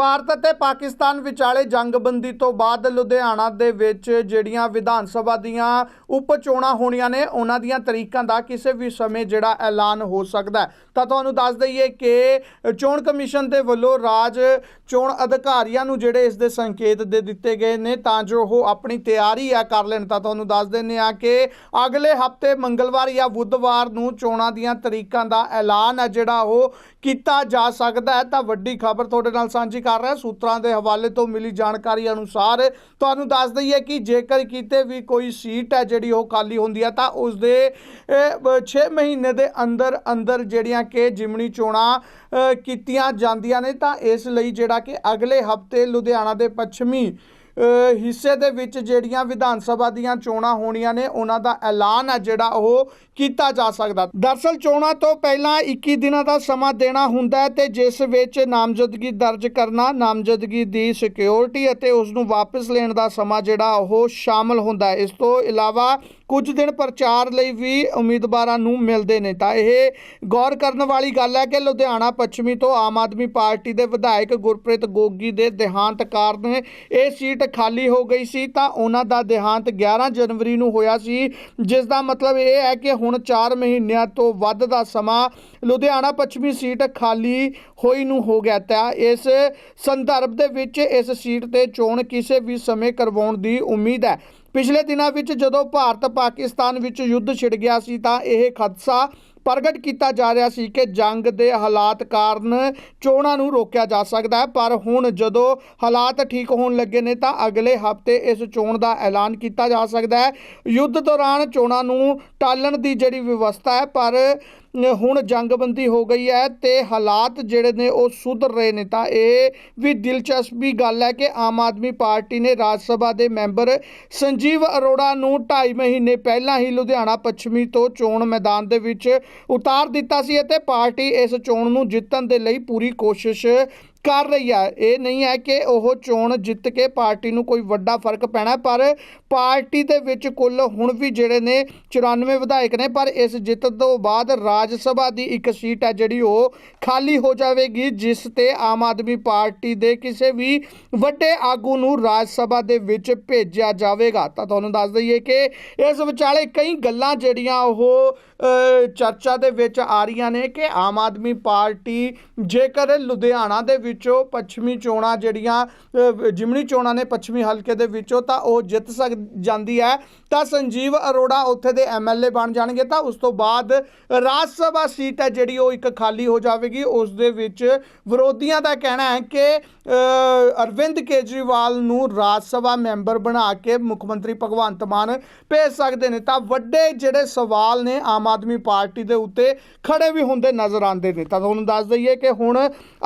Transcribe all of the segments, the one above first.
ਭਾਰਤ ਅਤੇ ਪਾਕਿਸਤਾਨ ਵਿਚਾਲੇ ਜੰਗਬੰਦੀ ਤੋਂ ਬਾਅਦ ਲੁਧਿਆਣਾ ਦੇ ਵਿੱਚ ਜਿਹੜੀਆਂ ਵਿਧਾਨ ਸਭਾ ਦੀਆਂ ਉਪ ਚੋਣਾਂ ਹੋਣੀਆਂ ਨੇ, ਉਹਨਾਂ ਦੀਆਂ ਤਰੀਕਾਂ ਦਾ ਕਿਸੇ ਵੀ ਸਮੇਂ ਜਿਹੜਾ ਐਲਾਨ ਹੋ ਸਕਦਾ ਤਾਂ ਤੁਹਾਨੂੰ ਦੱਸ ਦਈਏ ਕਿ ਚੋਣ ਕਮਿਸ਼ਨ ਦੇ ਵੱਲੋਂ ਰਾਜ ਚੋਣ ਅਧਿਕਾਰੀਆਂ ਨੂੰ ਜਿਹੜੇ ਇਸ ਦੇ ਸੰਕੇਤ ਦੇ ਦਿੱਤੇ ਗਏ ਨੇ, ਤਾਂ ਜੋ ਉਹ ਆਪਣੀ ਤਿਆਰੀ ਆ ਕਰ ਲੈਣ। ਤਾਂ ਤੁਹਾਨੂੰ ਦੱਸ ਦਿੰਦੇ ਆ ਕਿ ਅਗਲੇ ਹਫ਼ਤੇ ਮੰਗਲਵਾਰ ਜਾਂ ਬੁੱਧਵਾਰ ਨੂੰ ਚੋਣਾਂ ਦੀਆਂ ਤਰੀਕਾਂ ਦਾ ਐਲਾਨ ਹੈ ਜਿਹੜਾ ਉਹ ਕੀਤਾ ਜਾ ਸਕਦਾ ਹੈ। ਤਾਂ ਵੱਡੀ ਖਬਰ ਤੁਹਾਡੇ ਨਾਲ ਸਾਂਝੀ ਕਰ ਰਿਹਾ ਸੂਤਰਾਂ ਦੇ ਹਵਾਲੇ ਤੋਂ ਮਿਲੀ ਜਾਣਕਾਰੀ ਅਨੁਸਾਰ ਤੁਹਾਨੂੰ ਦੱਸ ਦਈਏ ਕਿ ਜੇਕਰ ਕਿਤੇ ਵੀ ਕੋਈ ਸੀਟ ਹੈ ਜਿਹੜੀ ਉਹ ਖਾਲੀ ਹੁੰਦੀ ਹੈ ਤਾਂ ਉਸ ਦੇ 6 ਮਹੀਨੇ ਦੇ ਅੰਦਰ ਅੰਦਰ ਜਿਹੜੀਆਂ ਕਿ ਜਿਮਣੀ ਚੋਣਾਂ ਕੀਤੀਆਂ ਜਾਂਦੀਆਂ ਨੇ ਤਾਂ ਇਸ ਲਈ ਜਿਹੜਾ ਕਿ ਅਗਲੇ ਹਫ਼ਤੇ ਲੁਧਿਆਣਾ ਦੇ ਪੱਛਮੀ ਹਿੱਸੇ ਦੇ ਵਿੱਚ ਜਿਹੜੀਆਂ ਵਿਧਾਨ ਸਭਾ ਦੀਆਂ ਚੋਣਾਂ ਹੋਣੀਆਂ ਨੇ, ਉਹਨਾਂ ਦਾ ਐਲਾਨ ਹੈ ਜਿਹੜਾ ਉਹ ਕੀਤਾ ਜਾ ਸਕਦਾ। ਦਰਸਲ ਚੋਣਾਂ ਤੋਂ ਪਹਿਲਾਂ 21 ਦਿਨਾਂ ਦਾ ਸਮਾਂ ਦੇਣਾ ਹੁੰਦਾ ਹੈ ਤੇ ਜਿਸ ਵਿੱਚ ਨਾਮਜ਼ਦਗੀ ਦਰਜ ਕਰਨਾ, ਨਾਮਜ਼ਦਗੀ ਦੀ ਸਿਕਿਉਰਿਟੀ ਅਤੇ ਉਸ ਨੂੰ ਵਾਪਸ ਲੈਣ ਦਾ ਸਮਾਂ ਜਿਹੜਾ ਉਹ ਸ਼ਾਮਲ ਹੁੰਦਾ ਹੈ। ਇਸ ਤੋਂ ਇਲਾਵਾ ਕੁਝ ਦਿਨ ਪ੍ਰਚਾਰ ਲਈ ਵੀ ਉਮੀਦਵਾਰਾਂ ਨੂੰ ਮਿਲਦੇ ਨੇ। ਤਾਂ ਇਹ ਗੌਰ ਕਰਨ ਵਾਲੀ ਗੱਲ ਹੈ ਕਿ ਲੁਧਿਆਣਾ ਪੱਛਮੀ ਤੋਂ ਆਮ ਆਦਮੀ ਪਾਰਟੀ ਦੇ ਵਿਧਾਇਕ ਗੁਰਪ੍ਰੀਤ ਗੋਗੀ ਦੇ ਦੇਹਾਂਤ ਕਾਰਨ ਇਹ ਸੀਟ ਖਾਲੀ ਹੋ ਗਈ ਸੀ ਤਾਂ ਉਹਨਾਂ ਦਾ ਦੇਹਾਂਤ 11 ਜਨਵਰੀ ਨੂੰ ਹੋਇਆ ਸੀ ਜਿਸ ਦਾ ਮਤਲਬ ਇਹ ਹੈ ਕਿ ਹੁਣ 4 ਮਹੀਨਿਆਂ ਤੋਂ ਵੱਧ ਦਾ ਸਮਾਂ ਲੁਧਿਆਣਾ ਪੱਛਮੀ ਸੀਟ ਖਾਲੀ ਹੋਈ ਨੂੰ ਹੋ ਗਿਆ ਤਾਂ ਇਸ ਸੰਦਰਭ ਦੇ ਵਿੱਚ ਇਸ ਸੀਟ ਤੇ ਚੋਣ ਕਿਸੇ ਵੀ ਸਮੇਂ ਕਰਵਾਉਣ ਦੀ ਉਮੀਦ ਹੈ। ਪਿਛਲੇ ਦਿਨਾਂ ਵਿੱਚ ਜਦੋਂ ਭਾਰਤ ਪਾਕਿਸਤਾਨ ਵਿੱਚ ਯੁੱਧ ਛਿੜ ਗਿਆ ਸੀ ਤਾਂ ਇਹ ਖਦਸ਼ਾ ਪ੍ਰਗਟ ਕੀਤਾ ਜਾ ਰਿਹਾ ਸੀ ਕਿ ਜੰਗ ਦੇ ਹਾਲਾਤ ਕਾਰਨ ਚੋਣਾਂ ਨੂੰ ਰੋਕਿਆ ਜਾ ਸਕਦਾ ਹੈ। ਪਰ ਹੁਣ ਜਦੋਂ ਹਾਲਾਤ ਠੀਕ ਹੋਣ ਲੱਗੇ ਨੇ ਤਾਂ ਅਗਲੇ ਹਫ਼ਤੇ ਇਸ ਚੋਣ ਦਾ ਐਲਾਨ ਕੀਤਾ ਜਾ ਸਕਦਾ ਹੈ। ਯੁੱਧ ਦੌਰਾਨ ਚੋਣਾਂ ਨੂੰ ਟਾਲਣ ਦੀ ਜਿਹੜੀ ਵਿਵਸਥਾ ਹੈ, ਪਰ ਹੁਣ ਜੰਗਬੰਦੀ ਹੋ ਗਈ ਹੈ ਤੇ ਹਾਲਾਤ ਜਿਹੜੇ ਨੇ ਉਹ ਸੁਧਰ ਰਹੇ ਨੇ। ਤਾਂ ਇਹ ਵੀ ਦਿਲਚਸਪੀ ਗੱਲ ਹੈ ਕਿ ਆਮ ਆਦਮੀ ਪਾਰਟੀ ਨੇ ਰਾਜ ਸਭਾ ਦੇ ਮੈਂਬਰ ਸੰਜੀਵ ਅਰੋੜਾ ਨੂੰ 2.5 ਮਹੀਨੇ ਪਹਿਲਾਂ ਹੀ ਲੁਧਿਆਣਾ ਪੱਛਮੀ ਤੋਂ ਚੋਣ ਮੈਦਾਨ ਦੇ ਵਿੱਚ ਉਤਾਰ ਦਿੱਤਾ ਸੀ ਅਤੇ ਪਾਰਟੀ ਇਸ ਚੋਣ ਨੂੰ ਜਿੱਤਣ ਦੇ ਲਈ ਪੂਰੀ ਕੋਸ਼ਿਸ਼ ਕਰ ਰਹੀ ਹੈ ਇਹ ਨਹੀਂ ਹੈ ਕਿ ਉਹ ਚੋਣ ਜਿੱਤ ਕੇ ਪਾਰਟੀ ਨੂੰ ਕੋਈ ਵੱਡਾ ਫ਼ਰਕ ਪੈਣਾ, ਪਰ ਪਾਰਟੀ ਦੇ ਵਿੱਚ ਕੁੱਲ ਹੁਣ ਵੀ ਜਿਹੜੇ ਨੇ 94 ਵਿਧਾਇਕ ਨੇ, ਪਰ ਇਸ ਜਿੱਤ ਤੋਂ ਬਾਅਦ ਰਾਜ ਸਭਾ ਦੀ ਇੱਕ ਸੀਟ ਹੈ ਜਿਹੜੀ ਉਹ ਖਾਲੀ ਹੋ ਜਾਵੇਗੀ, ਜਿਸ ਤੇ ਆਮ ਆਦਮੀ ਪਾਰਟੀ ਦੇ ਕਿਸੇ ਵੀ ਵੱਡੇ ਆਗੂ ਨੂੰ ਰਾਜ ਸਭਾ ਦੇ ਵਿੱਚ ਭੇਜਿਆ ਜਾਵੇਗਾ। ਤਾਂ ਤੁਹਾਨੂੰ ਦੱਸ ਦਈਏ ਕਿ ਇਸ ਵਿਚਾਲੇ ਕਈ ਗੱਲਾਂ ਜਿਹੜੀਆਂ ਉਹ ਚਰਚਾ ਦੇ ਵਿੱਚ ਆ ਰਹੀਆਂ ਨੇ ਕਿ ਆਮ ਆਦਮੀ ਪਾਰਟੀ ਜੇਕਰ ਲੁਧਿਆਣਾ ਦੇ ਵਿੱਚੋਂ ਪੱਛਮੀ ਚੋਣਾਂ ਜਿਹੜੀਆਂ ਅ, ਜਿਮਣੀ ਚੋਣਾਂ ਨੇ ਪੱਛਮੀ ਹਲਕੇ ਦੇ ਵਿੱਚੋਂ ਤਾਂ ਉਹ ਜਿੱਤ ਸਕ ਜਾਂਦੀ ਹੈ। ਤਾਂ ਸੰਜੀਵ ਅਰੋੜਾ ਉੱਥੇ ਦੇ ਐਮਐਲਏ ਬਣ ਜਾਣਗੇ। ਤਾਂ ਉਸ ਤੋਂ ਬਾਅਦ ਰਾਜ ਸਭਾ ਸੀਟ ਹੈ ਜਿਹੜੀ ਉਹ ਇੱਕ ਖਾਲੀ ਹੋ ਜਾਵੇਗੀ। ਉਸ ਦੇ ਵਿੱਚ ਵਿਰੋਧੀਆਂ ਦਾ ਕਹਿਣਾ ਹੈ ਕਿ ਅਰਵਿੰਦ ਕੇਜਰੀਵਾਲ ਨੂੰ ਰਾਜ ਸਭਾ ਮੈਂਬਰ ਬਣਾ ਕੇ ਮੁੱਖ ਮੰਤਰੀ ਭਗਵੰਤ ਮਾਨ ਭੇਜ ਸਕਦੇ ਨੇ। ਤਾਂ ਵੱਡੇ ਜਿਹੜੇ ਸਵਾਲ ਨੇ ਆਮ ਆਦਮੀ ਪਾਰਟੀ ਦੇ ਉੱਤੇ ਖੜੇ ਵੀ ਹੁੰਦੇ ਨਜ਼ਰ ਆਉਂਦੇ ਨੇ। ਤਾਂ ਤੁਹਾਨੂੰ ਦੱਸ ਦਈਏ ਕਿ ਹੁਣ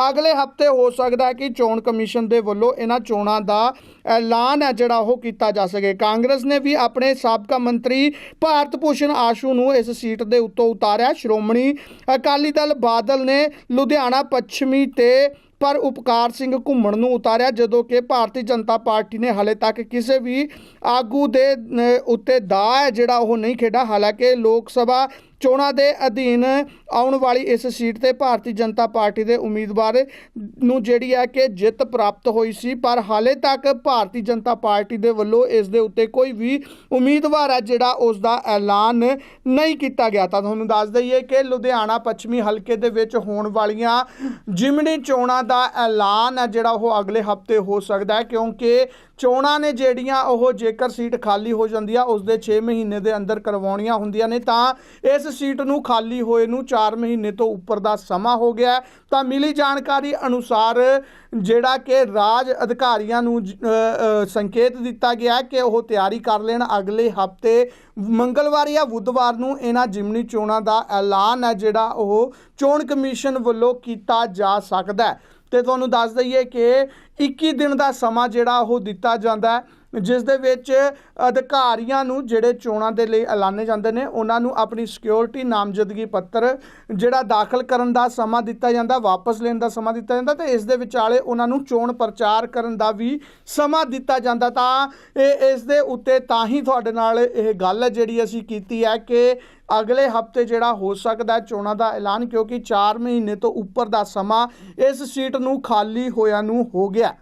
ਅਗਲੇ ਹਫ਼ਤੇ ਹੋ ਸਕਦਾ ਹੈ ਕਿ ਚੋਣ ਕਮਿਸ਼ਨ ਦੇ ਵੱਲੋਂ ਇਹਨਾਂ ਚੋਣਾਂ ਦਾ ਐਲਾਨ ਹੈ ਜਿਹੜਾ ਉਹ ਕੀਤਾ ਜਾ ਸਕੇ। ਕਾਂਗਰਸ ਨੇ ਵੀ ਆਪਣੇ ਸਾਬਕਾ ਮੰਤਰੀ ਭਾਰਤ ਭੂਸ਼ਣ ਆਸ਼ੂ ਨੂੰ ਇਸ ਸੀਟ ਦੇ ਉੱਤੋਂ ਉਤਾਰਿਆ। ਸ਼੍ਰੋਮਣੀ ਅਕਾਲੀ ਦਲ ਬਾਦਲ ਨੇ ਲੁਧਿਆਣਾ ਪੱਛਮੀ ਤੇ ਪਰ ਉਪਕਾਰ ਸਿੰਘ ਘੁੰਮਣ ਨੂੰ ਉਤਾਰਿਆ ਜਦੋਂ ਕਿ ਭਾਰਤੀ ਜਨਤਾ ਪਾਰਟੀ ਨੇ ਹਲੇ ਤੱਕ ਕਿਸੇ ਵੀ ਆਗੂ ਦੇ ਉੱਤੇ ਦਾ ਹੈ ਜਿਹੜਾ ਉਹ ਨਹੀਂ ਖੇਡਾ ਹਾਲਾਂਕਿ ਲੋਕ ਸਭਾ ਚੋਣਾਂ ਦੇ ਅਧੀਨ ਆਉਣ ਵਾਲੀ ਇਸ ਸੀਟ ਤੇ ਭਾਰਤੀ ਜਨਤਾ ਪਾਰਟੀ ਦੇ ਉਮੀਦਵਾਰ ਨੂੰ ਜਿਹੜੀ ਹੈ ਕਿ ਜਿੱਤ ਪ੍ਰਾਪਤ ਹੋਈ ਸੀ, ਪਰ ਹਾਲੇ ਤੱਕ ਭਾਰਤੀ ਜਨਤਾ ਪਾਰਟੀ ਦੇ ਵੱਲੋਂ ਇਸ ਦੇ ਉੱਤੇ ਕੋਈ ਵੀ ਉਮੀਦਵਾਰ ਹੈ ਜਿਹੜਾ ਉਸ ਦਾ ਐਲਾਨ ਨਹੀਂ ਕੀਤਾ ਗਿਆ। ਤਾਂ ਤੁਹਾਨੂੰ ਦੱਸ ਦਈਏ ਕਿ ਲੁਧਿਆਣਾ ਪੱਛਮੀ ਹਲਕੇ ਦੇ ਵਿੱਚ ਹੋਣ ਵਾਲੀਆਂ ਜਿਮਨੀ ਚੋਣਾਂ ਦਾ ਐਲਾਨ ਹੈ, ਜਿਹੜਾ ਉਹ ਅਗਲੇ ਹਫ਼ਤੇ ਹੋ ਸਕਦਾ ਹੈ, ਕਿਉਂਕਿ ਚੋਣਾਂ ਨੇ ਜਿਹੜੀਆਂ ਉਹ ਜੇਕਰ ਸੀਟ ਖਾਲੀ ਹੋ ਜਾਂਦੀ ਆ, ਉਸ ਦੇ 6 ਮਹੀਨੇ ਦੇ ਅੰਦਰ ਕਰਵਾਉਣੀਆਂ ਹੁੰਦੀਆਂ ਨੇ, ਤਾਂ ਇਸ ਸੀਟ ਨੂੰ ਖਾਲੀ ਹੋਏ ਨੂੰ 4 ਮਹੀਨੇ ਤੋਂ ਉੱਪਰ ਦਾ ਸਮਾਂ ਹੋ ਗਿਆ ਤਾਂ ਮਿਲੀ ਜਾਣਕਾਰੀ ਅਨੁਸਾਰ ਜਿਹੜਾ ਕਿ ਰਾਜ ਅਧਿਕਾਰੀਆਂ ਨੂੰ ਸੰਕੇਤ ਦਿੱਤਾ ਗਿਆ ਕਿ ਉਹ ਤਿਆਰੀ ਕਰ ਲੈਣ ਅਗਲੇ ਹਫ਼ਤੇ, ਮੰਗਲਵਾਰ ਜਾਂ ਬੁੱਧਵਾਰ ਨੂੰ ਇਹਨਾਂ ਜਿਮਨੀ ਚੋਣਾਂ ਦਾ ਐਲਾਨ ਹੈ, ਜਿਹੜਾ ਉਹ ਚੋਣ ਕਮਿਸ਼ਨ ਵੱਲੋਂ ਕੀਤਾ ਜਾ ਸਕਦਾ ਹੈ। ਤੇ ਤੁਹਾਨੂੰ ਦੱਸ ਦਈਏ ਕਿ 21 ਦਿਨ ਦਾ ਸਮਾਂ ਜਿਹੜਾ ਉਹ ਦਿੱਤਾ ਜਾਂਦਾ ਹੈ। ਜਿਸ ਦੇ ਵਿੱਚ ਅਧਿਕਾਰੀਆਂ ਨੂੰ ਜਿਹੜੇ ਚੋਣਾਂ ਦੇ ਲਈ ਐਲਾਨੇ ਜਾਂਦੇ ਨੇ, ਉਹਨਾਂ ਨੂੰ ਆਪਣੀ ਸਿਕਿਉਰਿਟੀ ਨਾਮਜ਼ਦਗੀ ਪੱਤਰ ਜਿਹੜਾ ਦਾਖਲ ਕਰਨ ਦਾ ਸਮਾਂ ਦਿੱਤਾ ਜਾਂਦਾ, ਵਾਪਸ ਲੈਣ ਦਾ ਸਮਾਂ ਦਿੱਤਾ ਜਾਂਦਾ ਤੇ ਇਸ ਦੇ ਵਿਚਾਲੇ ਉਹਨਾਂ ਨੂੰ ਚੋਣ ਪ੍ਰਚਾਰ ਕਰਨ ਦਾ ਵੀ ਸਮਾਂ ਦਿੱਤਾ ਜਾਂਦਾ। ਤਾਂ ਇਹ ਇਸ ਦੇ ਉੱਤੇ ਤਾਂ ਹੀ ਤੁਹਾਡੇ ਨਾਲ ਇਹ ਗੱਲ ਜਿਹੜੀ ਅਸੀਂ ਕੀਤੀ ਹੈ ਕਿ ਅਗਲੇ ਹਫ਼ਤੇ ਜਿਹੜਾ ਹੋ ਸਕਦਾ ਚੋਣਾਂ ਦਾ ਐਲਾਨ, ਕਿਉਂਕਿ 4 ਮਹੀਨੇ ਤੋਂ ਉੱਪਰ ਦਾ ਸਮਾਂ ਇਸ ਸੀਟ ਨੂੰ ਖਾਲੀ ਹੋਇਆ ਨੂੰ ਹੋ ਗਿਆ।